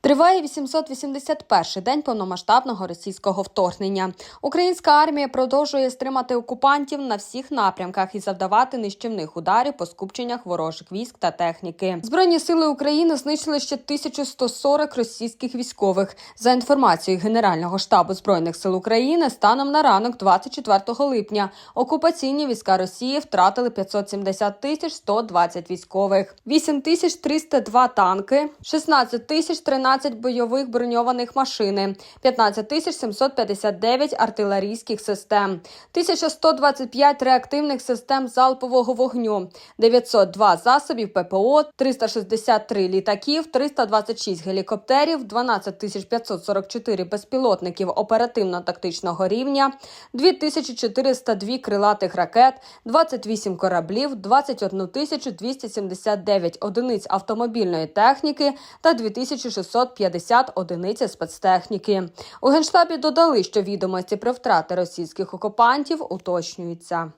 Триває 881-й день повномасштабного російського вторгнення. Українська армія продовжує стримати окупантів на всіх напрямках і завдавати нищівних ударів по скупченнях ворожих військ та техніки. Збройні сили України знищили ще 1140 російських військових. За інформацією Генерального штабу збройних сил України, станом на ранок, 24 липня, окупаційні війська Росії втратили 570 тисяч 120 військових, 8 тисяч 302 танки, 16 тисяч 13 бойових броньованих машини, 15 тисяч 759 артилерійських систем, 1125 реактивних систем залпового вогню, 902 засобів ППО, 363 літаків, 326 гелікоптерів, 12 тисяч 544 безпілотників оперативно-тактичного рівня, 2402 крилатих ракет, 28 кораблів, 21 тисячу 279 одиниць автомобільної техніки та 2650 одиниць спецтехніки. У генштабі додали, що відомості про втрати російських окупантів уточнюються.